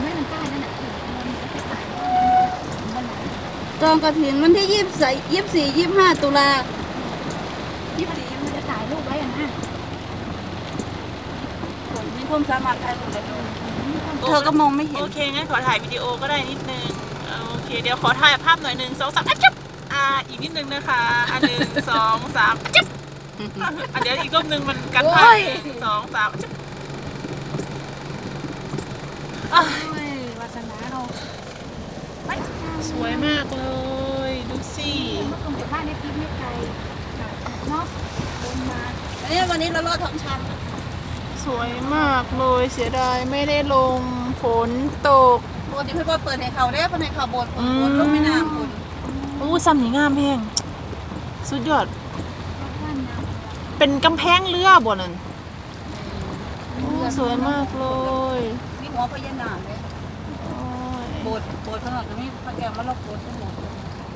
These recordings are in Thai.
ไม่มันใต้นั่นแหละมันจองกระถินวันที่ยี่สิบสี่ยี่สิบสี่ยี่สิบห้าตุลายี่สิบสี่มันจะถ่ายรูปไว้อะนะมีคนสามารถถ่ายรูปได้ด้วยเธอก็มองไม่เห็น โอเคงั้นขอถ่ายวิดีโอก็ได้นิดนึง โอเค เดี๋ยวขอถ่ายภาพหน่อยหนึ่งสองสามอะจับอ่าอีกนิดนึงนะคะ อันหนึ่งสองสามจับอะเดี๋ยวอีกรอบนึงมันกันภาพหนึ่งสองสามจับ อะโอ้ยวาสนาเราสวยมากเลย ดูสิเมื่อคืนจากบ้านเนี่ยทิ้งไม่ไกลเนาะลงมาอันนี้วันนี้เราลอดท้องช้างสวยมากเลยเสียดายไม่ได้ลงฝนตกปกติเพื่อนเปิดในเขาได้เพราะในเขาบนอืมบนลงไม่น้ำคุณอู้ซ้ำนี่งามแพงสุดยอดบ้านน้เป็นกำแพงเรือบ่นั่นโอ้สวยมากเลย มีหัวพญานาคเลยโอ้ยโบสถ์โบสถ์ขนาดนี้พระแก้วมาลอกโบสถ์ทั้งหมด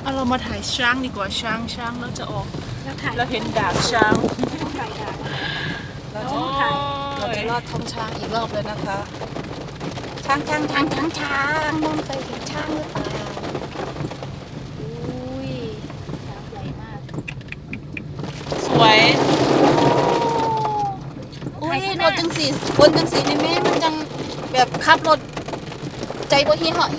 เอาเรามาถ่ายช้างดีกว่าช้างช้างแล้วจะออกำแล้วถ่ายเราเห็นดาบช้างต้องถ่ายดาบเราจะโอ้เราจะยลอดท้องช้างอีกรอบเลยนะคะ ช้างช้างช้างช้างช้างมองเคยเห็นช้างหรือเปล่าอุ้ยดาบใหญ่มากสวยอุ้ยรถจังสีบนจังสีนี่แม่มันจัง แบบขับรถใจบ่เฮียเหาะเฮี